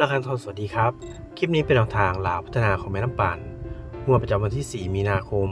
ราคันทองสวัสดีครับ คลิปนี้เป็นแนวทางลาวพัฒนาของแม่น้ำปันงวดประจำวันที่ 4 มีนาคม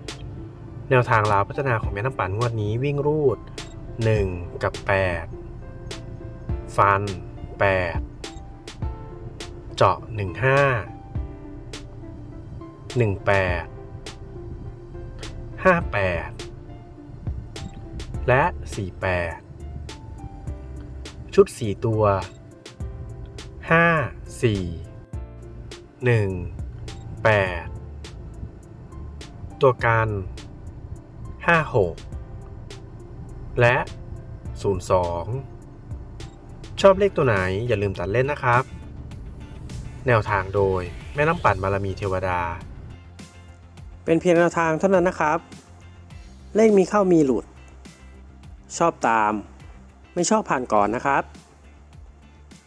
2567 แนวทางลาวพัฒนาของแม่น้ำปันงวดนี้วิ่งรูด 1 กับ 8 ฟัน 8 เจาะ 15 18 58 และ 48 ชุด 4 ตัว ห้าสี่หนึ่งแปดตัวกันห้าหกและศูนย์สองชอบเลขตัวไหนอย่าลืมตัดเล่นนะครับ แนวทางโดยแม่น้ำปั่นบารมีเทวดา เป็นเพียงแนวทางเท่านั้นนะครับ เลขมีเข้ามีหลุด ชอบตาม ไม่ชอบผ่านก่อนนะครับ